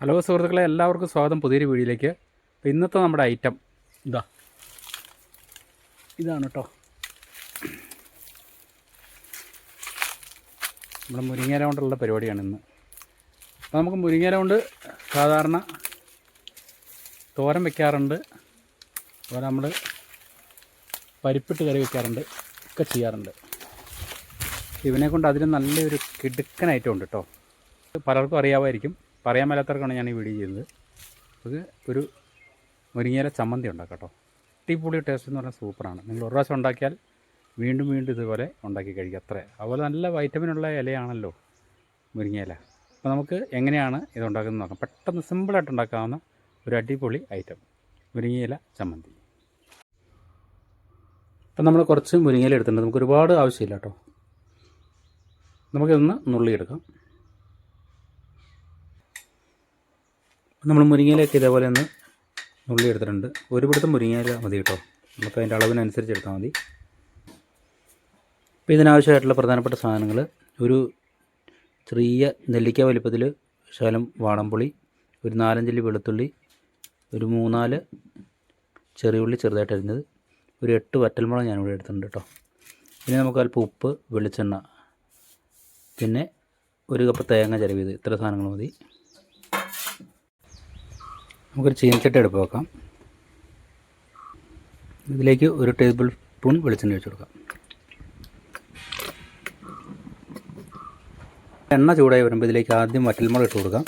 Hello സുഹൃത്തുക്കളെ എല്ലാവർക്കും സ്വാഗതം പുതിയൊരു വീഡിയോയിലേക്ക്. അപ്പോൾ ഇന്നത്തെ നമ്മുടെ ഐറ്റം ഇതാ. ഇതാണ് കേട്ടോ നമ്മുടെ മുരിങ്ങയില കൊണ്ടുള്ള പരിപാടിയാണ് ഇന്ന്. അപ്പോൾ നമുക്ക് മുരിങ്ങയില കൊണ്ട് സാധാരണ തോരൻ വെക്കാറുണ്ട്. അതുപോലെ നമ്മൾ പരിപ്പിട്ട് കറി വെക്കാറുണ്ട്. ഒക്കെ ചെയ്യാറുണ്ട്. ഇവനെ കൊണ്ട് അതിന് നല്ലൊരു കിടുക്കൻ ഐറ്റം ഉണ്ട് കേട്ടോ പലർക്കും അറിയാമായിരിക്കും. പറയാൻ മേലാത്തവർക്കാണ് ഞാൻ ഈ വീഡിയോ ചെയ്യുന്നത്. അത് ഒരു മുരിങ്ങയില ചമ്മന്തി ഉണ്ടാക്കാം കേട്ടോ അടിപൊളി ടേസ്റ്റ് എന്ന് പറഞ്ഞാൽ സൂപ്പറാണ്. നിങ്ങൾ ഒരു പ്രാവശ്യം ഉണ്ടാക്കിയാൽ വീണ്ടും വീണ്ടും ഇതുപോലെ ഉണ്ടാക്കി കഴിക്കുക അത്ര. അതുപോലെ നല്ല വൈറ്റമിനുള്ള ഇലയാണല്ലോ മുരിങ്ങയില. അപ്പോൾ നമുക്ക് എങ്ങനെയാണ് ഇത് ഉണ്ടാക്കുന്നത് നോക്കാം. പെട്ടെന്ന് സിമ്പിളായിട്ട് ഉണ്ടാക്കാവുന്ന ഒരു അടിപൊളി ഐറ്റം മുരിങ്ങയില ചമ്മന്തി. അപ്പം നമ്മൾ കുറച്ച് മുരിങ്ങയില എടുത്തിട്ടുണ്ട്. നമുക്ക് ഒരുപാട് ആവശ്യമില്ല കേട്ടോ. നമുക്കിതൊന്ന് നുള്ളിയെടുക്കാം. നമ്മൾ മുരിങ്ങയിലൊക്കെ ഇതേപോലെ ഒന്ന് ഉള്ളി എടുത്തിട്ടുണ്ട്. ഒരു പിടുത്തം മുരിങ്ങയില മതി കേട്ടോ. നമുക്ക് അതിന്റെ അളവിനനുസരിച്ച് എടുത്താൽ മതി. അപ്പോൾ ഇതിനാവശ്യമായിട്ടുള്ള പ്രധാനപ്പെട്ട സാധനങ്ങൾ ഒരു ചെറിയ നെല്ലിക്ക വലിപ്പത്തിൽ ശകലം വാടംപുളി ഒരു നാലഞ്ചല്ലി വെളുത്തുള്ളി ഒരു മൂന്നാൽ ചെറിയുള്ളി ചെറുതായിട്ട് അരിഞ്ഞത് ഒരു എട്ട് വറ്റൽമുളക് ഞാനിവിടെ എടുത്തിട്ടുണ്ട് കേട്ടോ. പിന്നെ നമുക്ക് അല്പം ഉപ്പ് വെളിച്ചെണ്ണ പിന്നെ ഒരു കപ്പ് തേങ്ങ ചിരവിയത്. ഇത്ര സാധനങ്ങൾ മതി. നമുക്കൊരു ചീനച്ചട്ടി എടുപ്പ് വെക്കാം. ഇതിലേക്ക് ഒരു ടേബിൾ സ്പൂൺ വെളിച്ചെണ്ണ ഒഴിച്ചു കൊടുക്കാം. എണ്ണ ചൂടായി വരുമ്പോൾ ഇതിലേക്ക് ആദ്യം വറ്റൽമുളക് ഇട്ട് കൊടുക്കാം.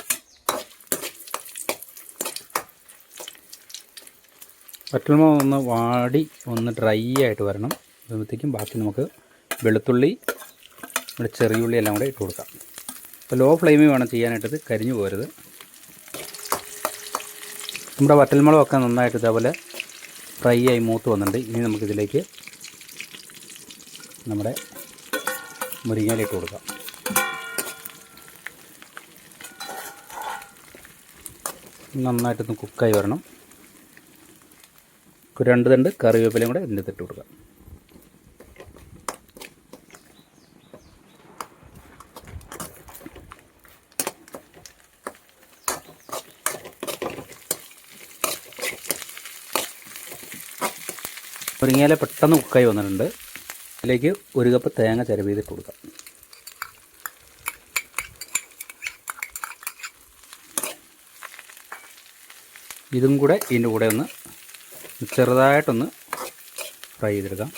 വറ്റൽമുളക് ഒന്ന് വാടി ഒന്ന് ഡ്രൈ ആയിട്ട് വരണം. വരുമ്പോഴത്തേക്കും ബാക്കി നമുക്ക് വെളുത്തുള്ളി നമ്മുടെ ചെറിയുള്ളി എല്ലാം കൂടെ ഇട്ട് കൊടുക്കാം. അപ്പോൾ ലോ ഫ്ലെയിമിൽ വേണം ചെയ്യാനായിട്ടത് കരിഞ്ഞു പോരുത് നമ്മുടെ വറ്റൽമുളകൊക്കെ നന്നായിട്ട് ഇതേപോലെ ഫ്രൈ ആയി മൂത്ത് വന്നിട്ടുണ്ട്. ഇനി നമുക്കിതിലേക്ക് നമ്മുടെ മുരിങ്ങയിലേക്ക് കൊടുക്കാം. നന്നായിട്ടൊന്ന് കുക്കായി വരണം. ഒരു രണ്ട് തണ്ട് കറിവേപ്പിലയും കൂടെ ഇതിന്റെ ഇട്ട് കൊടുക്കാം. മുരിങ്ങയില പെട്ടെന്ന് കുക്കായി വന്നിട്ടുണ്ട്. അതിലേക്ക് ഒരു കപ്പ് തേങ്ങ ചിരവിതിട്ട് കൊടുക്കാം. ഇതും കൂടെ ഇതിന്റെ കൂടെ ഒന്ന് ചെറുതായിട്ടൊന്ന് ഫ്രൈ ചെയ്തെടുക്കാം.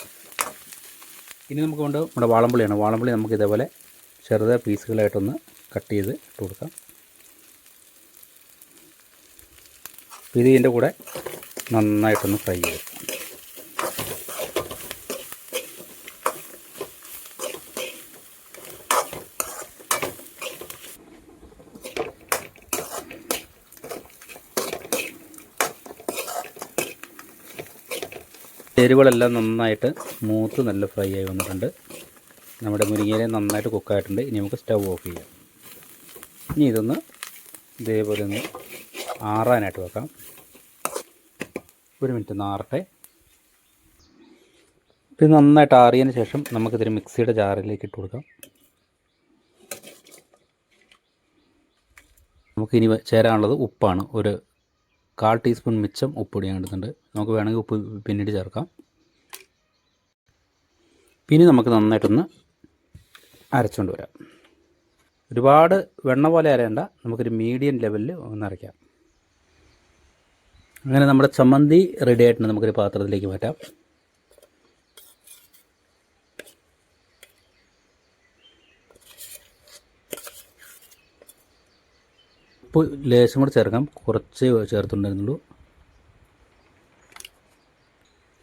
ഇനി നമുക്ക് കൊണ്ട് നമ്മുടെ വാളംപുളിയാണ്. വാളംപുളി നമുക്ക് ഇതേപോലെ ചെറുതായ പീസുകളായിട്ടൊന്ന് കട്ട് ചെയ്ത് ഇട്ട് കൊടുക്കാം. ഇത് ഇതിന്റെ കൂടെ നന്നായിട്ടൊന്ന് ഫ്രൈ ചെയ്തെടുക്കാം. ചേരുവകളെല്ലാം നന്നായിട്ട് മൂത്ത് നല്ല ഫ്രൈ ആയി വന്നിട്ടുണ്ട്. നമ്മുടെ മുരിങ്ങയില നന്നായിട്ട് കുക്കായിട്ടുണ്ട്. ഇനി നമുക്ക് സ്റ്റവ് ഓഫ് ചെയ്യാം. ഇനി ഇതൊന്ന് ഇതേപോലെ ഒന്ന് ആറാനായിട്ട് വെക്കാം. ഒരു മിനിറ്റ് ഒന്ന് ആറട്ടെ. ഇത് നന്നായിട്ട് ആറിയതിന് ശേഷം നമുക്കിതൊരു മിക്സിയുടെ ജാറിലേക്ക് ഇട്ട് കൊടുക്കാം. നമുക്കിനി ചേരാനുള്ളത് ഉപ്പാണ്. ഒരു കാൽ ടീസ്പൂൺ മിച്ചം ഉപ്പൊടി ഞാൻ എടുത്തിട്ടുണ്ട് നമുക്ക് വേണമെങ്കിൽ ഉപ്പ് പിന്നീട് ചേർക്കാം. പിന്നെ നമുക്ക് നന്നായിട്ടൊന്ന് അരച്ചുകൊണ്ട് വരാം. ഒരുപാട് വെണ്ണ പോലെ അരയണ്ട. നമുക്കൊരു മീഡിയം ലെവലിൽ ഒന്ന് അരയ്ക്കാം. അങ്ങനെ നമ്മുടെ ചമ്മന്തി റെഡി ആയിട്ടുണ്ട്. നമുക്കൊരു പാത്രത്തിലേക്ക് മാറ്റാം. ഉപ്പ് ലേശം കൂടെ ചേർക്കാം. കുറച്ച് ചേർത്തുണ്ടായിരുന്നുള്ളൂ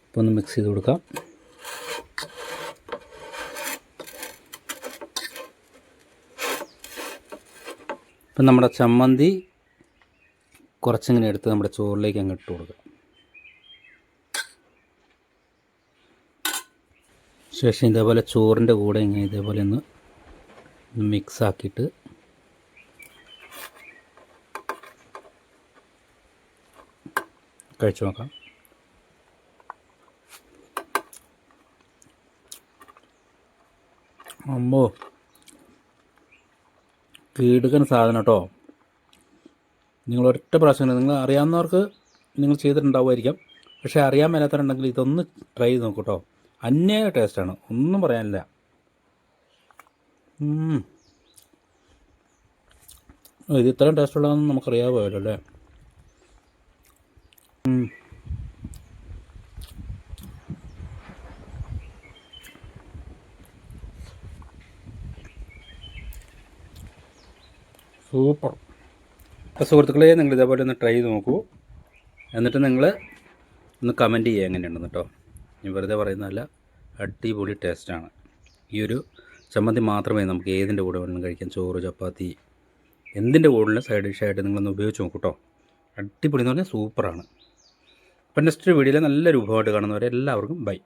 ഇപ്പോൾ ഒന്ന് മിക്സ് ചെയ്ത് കൊടുക്കാം. ഇപ്പം നമ്മുടെ ചമ്മന്തി കുറച്ചിങ്ങനെ എടുത്ത് നമ്മുടെ ചോറിലേക്ക് അങ്ങ് ഇട്ട് കൊടുക്കാം. ശേഷം ഇതേപോലെ ചോറിന്റെ കൂടെ ഇങ്ങനെ ഇതേപോലെ ഒന്ന് മിക്സ് ആക്കിയിട്ട് കഴിച്ചു നോക്കാം. അമ്മോ കീടുക്കൻ സാധനം കേട്ടോ. നിങ്ങൾ ഒറ്റ പ്രാവശ്യം നിങ്ങൾ അറിയാവുന്നവർക്ക് നിങ്ങൾ ചെയ്തിട്ടുണ്ടാവുമായിരിക്കാം. പക്ഷേ അറിയാൻ മേലാത്തവരുണ്ടെങ്കിൽ ഇതൊന്ന് ട്രൈ ചെയ്ത് നോക്കൂ അന്യായ ടേസ്റ്റാണ് ഒന്നും പറയാനില്ല. ഇത് ഇത്രയും ടേസ്റ്റ് ഉള്ളതെന്ന് നമുക്കറിയാമല്ലോ അല്ലേ? സൂപ്പർ. അപ്പോൾ സുഹൃത്തുക്കളെ നിങ്ങൾ ഇതേപോലെ ഒന്ന് ട്രൈ ചെയ്ത് നോക്കൂ. എന്നിട്ട് നിങ്ങൾ ഒന്ന് കമന്റ് ചെയ്യുക എങ്ങനെയുണ്ടെന്ന് കേട്ടോ ഞാൻ വെറുതെ പറയുന്നതല്ല അടിപൊളി ടേസ്റ്റാണ് ഈ ഒരു ചമ്മന്തി മാത്രമേ നമുക്ക് ഏതിന്റെ കൂടെ വേണമെങ്കിലും കഴിക്കാം. ചോറ് ചപ്പാത്തി എന്തിന്റെ കൂടെ സൈഡ് ഡിഷായിട്ട് നിങ്ങളൊന്ന് ഉപയോഗിച്ച് നോക്കൂ കേട്ടോ അടിപൊളി എന്ന് പറഞ്ഞാൽ സൂപ്പറാണ്. അപ്പം നെക്സ്റ്റ് വീഡിയോയിൽ നല്ല രൂപമായിട്ട് കാണുന്നവരെ എല്ലാവർക്കും ബൈ